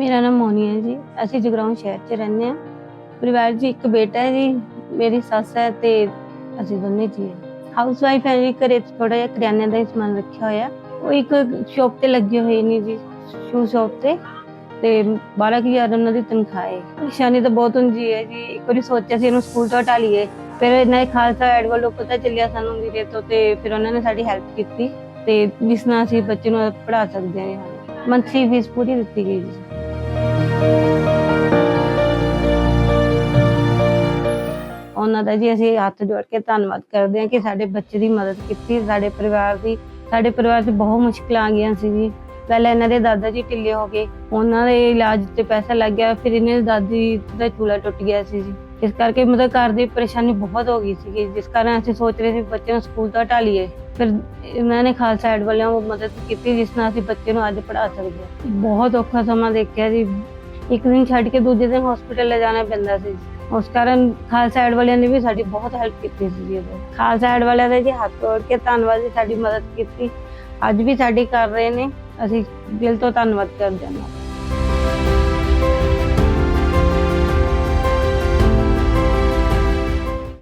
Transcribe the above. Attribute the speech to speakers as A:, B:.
A: ਮੇਰਾ ਨਾਮ ਮੋਨੀ ਹੈ ਜੀ। ਅਸੀਂ ਜਗਰਾਉਂ ਸ਼ਹਿਰ 'ਚ ਰਹਿੰਦੇ ਹਾਂ। ਪਰਿਵਾਰ ਜੀ ਇੱਕ ਬੇਟਾ ਹੈ ਜੀ, ਮੇਰੀ ਸੱਸ ਹੈ ਤੇ ਅਸੀਂ ਦੋਨੇ ਜੀ ਹਾਂ। ਹਾਊਸ ਵਾਈਫ ਹੈ ਜੀ, ਘਰੇ ਥੋੜਾ ਜਿਹਾ ਕਰਿਆਨੇ ਦਾ ਹੀ ਸਮਾਨ ਰੱਖਿਆ ਹੋਇਆ। ਉਹ ਇੱਕ ਸ਼ੌਪ ਤੇ ਲੱਗੇ ਹੋਏ ਨੇ ਜੀ ਸ਼ੂ ਸ਼ੌਪ ਤੇ। ਤੇ 12000 ਉਹਨਾਂ ਦੀ ਤਨਖਾਹ ਹੈ। ਪਰੇਸ਼ਾਨੀ ਤਾਂ ਬਹੁਤ ਹੁੰਦੀ ਹੈ ਜੀ। ਇੱਕ ਵਾਰੀ ਸੋਚਿਆ ਸੀ ਇਹਨੂੰ ਸਕੂਲ ਤੋਂ ਹਟਾ ਲਈਏ। ਫਿਰ ਇਹਨਾਂ ਦੇ ਖਾਲਸਾ ਐਡ ਵੱਲੋਂ ਪਤਾ ਚੱਲਿਆ ਸਾਨੂੰ ਵੀਰੇ ਤੋਂ ਤੇ ਫਿਰ ਉਹਨਾਂ ਨੇ ਸਾਡੀ ਹੈਲਪ ਕੀਤੀ। ਤੇ ਜਿਸ ਨਾਲ ਅਸੀਂ ਬੱਚੇ ਨੂੰ ਪੜ੍ਹਾ ਸਕਦੇ ਹਾਂ ਮੰਥਲੀ ਫੀਸ ਪੂਰੀ ਦਿੱਤੀ ਗਈ ਜੀ। ਉਹਨਾਂ ਦਾ ਜੀ ਅਸੀਂ ਹੱਥ ਜੋੜ ਕੇ ਧੰਨਵਾਦ ਕਰਦੇ ਹਾਂ ਕਿ ਸਾਡੇ ਬੱਚੇ ਦੀ ਮਦਦ ਕੀਤੀ, ਸਾਡੇ ਪਰਿਵਾਰ ਦੀ, ਸਾਡੇ ਪਰਿਵਾਰ 'ਚ ਬਹੁਤ ਮੁਸ਼ਕਲਾਂ ਆ ਗਈਆਂ ਸੀ ਜੀ। ਪਹਿਲਾਂ ਇਹਨਾਂ ਦੇ ਦਾਦਾ ਜੀ ਢਿੱਲੇ ਹੋ ਗਏ, ਉਹਨਾਂ ਦੇ ਇਲਾਜ ਤੇ ਪੈਸਾ ਲੱਗ ਗਿਆ, ਫਿਰ ਇਹਨਾਂ ਦੀ ਦਾਦੀ ਦਾ ਚੂਲਾ ਟੁੱਟ ਗਿਆ ਸੀ ਜੀ। ਇਸ ਕਰਕੇ ਮਤਲਬ ਘਰ ਦੀ ਪਰੇਸ਼ਾਨੀ ਬਹੁਤ ਹੋ ਗਈ ਸੀ ਜਿਸ ਕਾਰਨ ਅਸੀਂ ਸੋਚ ਰਹੇ ਸੀ ਬੱਚੇ ਨੂੰ ਸਕੂਲ ਤੋਂ ਹਟਾ ਲਈਏ। ਫਿਰ ਇਹਨਾਂ ਨੇ ਖਾਲਸਾ ਐਡ ਵੱਲੋਂ ਮਦਦ ਕੀਤੀ, ਜਿਸ ਨਾਲ ਅਸੀਂ ਬੱਚੇ ਨੂੰ ਅੱਜ ਪੜ੍ਹਾ ਸਕਦੇ ਹਾਂ। ਬਹੁਤ ਔਖਾ ਸਮਾਂ ਦੇਖਿਆ ਜੀ। ਇੱਕ ਦਿਨ ਛੱਡ ਕੇ ਦੂਜੇ ਦਿਨ ਹਸਪੀਟਲ ਲੈ ਜਾਣਾ ਪੈਂਦਾ ਸੀ। ਉਸ ਕਾਰਨ ਖਾਲਸਾ ਐਡ ਵਾਲਿਆਂ ਨੇ ਵੀ ਸਾਡੀ ਬਹੁਤ ਹੈਲਪ ਕੀਤੀ ਸੀ ਜੀ ਖਾਲਸਾ ਐਡ ਵਾਲਿਆਂ ਦਾ ਜੀ ਹੱਥ ਤੋੜ ਕੇ ਧੰਨਵਾਦ ਜੀ, ਸਾਡੀ ਮਦਦ ਕੀਤੀ। ਅੱਜ ਵੀ ਸਾਡੀ ਕਰ ਰਹੇ ਨੇ। ਅਸੀਂ ਦਿਲ ਤੋਂ ਧੰਨਵਾਦ ਕਰਦੇ ਹਾਂ।